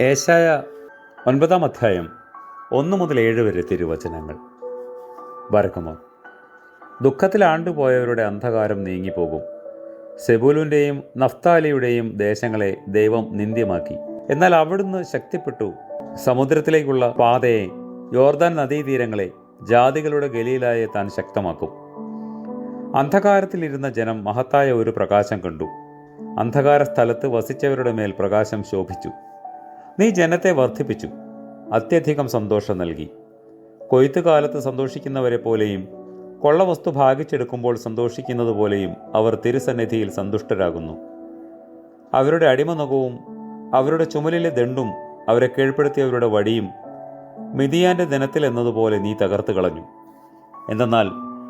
ഏശായ ഒൻപതാം അധ്യായം ഒന്ന് മുതൽ ഏഴ് വരെ തിരുവചനങ്ങൾ. വരക്കുമോ? ദുഃഖത്തിൽ ആണ്ടുപോയവരുടെ അന്ധകാരം നീങ്ങിപ്പോകും. സെബുലുന്റെയും നഫ്താലിയുടെയും ദേശങ്ങളെ ദൈവം നിന്ദ്യമാക്കി. എന്നാൽ അവിടുന്ന് ശക്തിപ്പെട്ടു സമുദ്രത്തിലേക്കുള്ള പാതയെ യോർദാൻ നദീതീരങ്ങളെ ജാതികളുടെ ഗലിയിലായി താൻ ശക്തമാക്കും. അന്ധകാരത്തിലിരുന്ന ജനം മഹത്തായ ഒരു പ്രകാശം കണ്ടു. അന്ധകാര സ്ഥലത്ത് വസിച്ചവരുടെ മേൽ പ്രകാശം ശോഭിച്ചു. നീ ജനത്തെ വർദ്ധിപ്പിച്ചു അത്യധികം സന്തോഷം നൽകി. കൊയ്ത്തുകാലത്ത് സന്തോഷിക്കുന്നവരെ പോലെയും കൊള്ളവസ്തു ഭാഗിച്ചെടുക്കുമ്പോൾ സന്തോഷിക്കുന്നത് പോലെയും അവർ തിരുസന്നിധിയിൽ സന്തുഷ്ടരാകുന്നു. അവരുടെ അടിമനഖവും അവരുടെ ചുമലിലെ ദണ്ടും അവരെ കീഴ്പ്പെടുത്തിയവരുടെ വടിയും മിതിയാന്റെ ദിനത്തിൽ എന്നതുപോലെ നീ തകർത്ത് കളഞ്ഞു. എന്തെന്നാൽ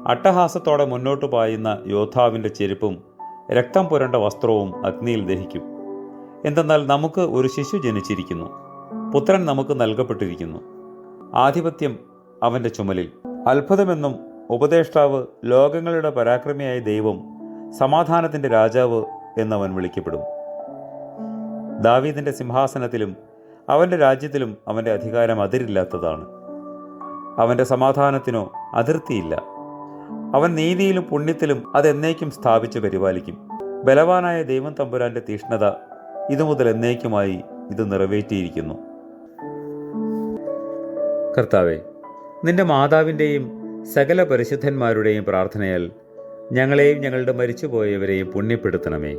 അട്ടഹാസത്തോടെ മുന്നോട്ടു പായുന്ന യോദ്ധാവിന്റെ ചെരുപ്പും രക്തം പുരണ്ട വസ്ത്രവും അഗ്നിയിൽ ദഹിക്കും. എന്തെന്നാൽ നമുക്ക് ഒരു ശിശു ജനിച്ചിരിക്കുന്നു. പുത്രൻ നമുക്ക് നൽകപ്പെട്ടിരിക്കുന്നു. ആധിപത്യം അവന്റെ ചുമലിൽ. അത്ഭുതമെന്നും ഉപദേഷ്ടാവ് ലോകങ്ങളുടെ പരാക്രമിയായ ദൈവം സമാധാനത്തിന്റെ രാജാവ് എന്നവൻ വിളിക്കപ്പെടും. ദാവീദിന്റെ സിംഹാസനത്തിലും അവന്റെ രാജ്യത്തിലും അവന്റെ അധികാരം അതിരില്ലാത്തതാണ്. അവന്റെ സമാധാനത്തിനോ അതിർത്തിയില്ല. അവൻ നീതിയിലും പുണ്യത്തിലും അതെന്നേക്കും സ്ഥാപിച്ച് പരിപാലിക്കും. ബലവാനായ ദൈവം തമ്പുരാന്റെ തീഷ്ണത ഇതുമുതൽ എന്നേക്കുമായി ഇത് നിറവേറ്റിയിരിക്കുന്നു. കർത്താവെ നിന്റെ മാതാവിന്റെയും സകല പരിശുദ്ധന്മാരുടെയും പ്രാർത്ഥനയാൽ ഞങ്ങളെയും ഞങ്ങളുടെ മരിച്ചുപോയവരെയും പുണ്യപ്പെടുത്തണമേ.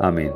ആമേൻ.